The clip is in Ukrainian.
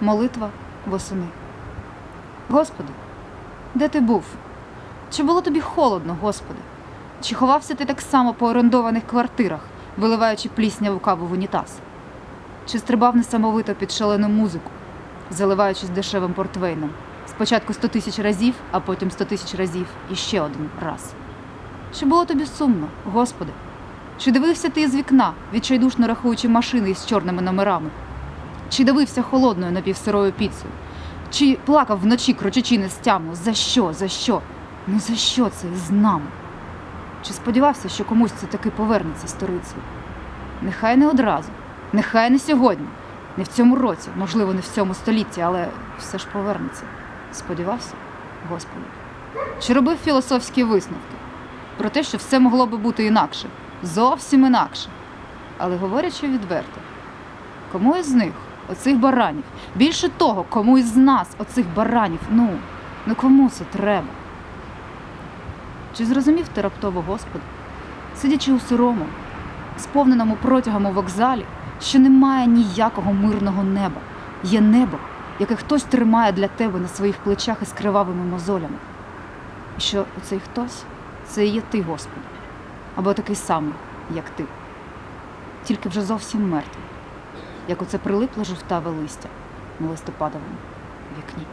Молитва восени. Господи, де ти був? Чи було тобі холодно, Господи? Чи ховався ти так само по орендованих квартирах, виливаючи плісняву каву в унітаз? Чи стрибав несамовито під шалену музику, заливаючись дешевим портвейном? Спочатку сто тисяч разів, а потім сто тисяч разів і ще один раз. Чи було тобі сумно, Господи? Чи дивився ти із вікна, відчайдушно рахуючи машини із чорними номерами? Чи дивився холодною напівсирою піцею? Чи плакав вночі, крочачи нестямно? За що? За що? Ну за що це з нами? Чи сподівався, що комусь це таки повернеться сторицею? Нехай не одразу, нехай не сьогодні, не в цьому році, можливо, не в цьому столітті, але все ж повернеться. Сподівався, Господи. Чи робив філософські висновки про те, що все могло би бути інакше, зовсім інакше. Але говорячи відверто, кому із них, оцих баранів, більше того, кому із нас, оцих баранів, ну, ну кому це треба? Чи зрозумів ти раптово, Господи, сидячи у сирому, сповненому протягом у вокзалі, що немає ніякого мирного неба, є небо, яке хтось тримає для тебе на своїх плечах із кривавими мозолями. І що оцей хтось? Це і є ти, Господи, або такий самий, як ти, тільки вже зовсім мертвий, як оце прилипле жовтаве листя на листопадовому вікні.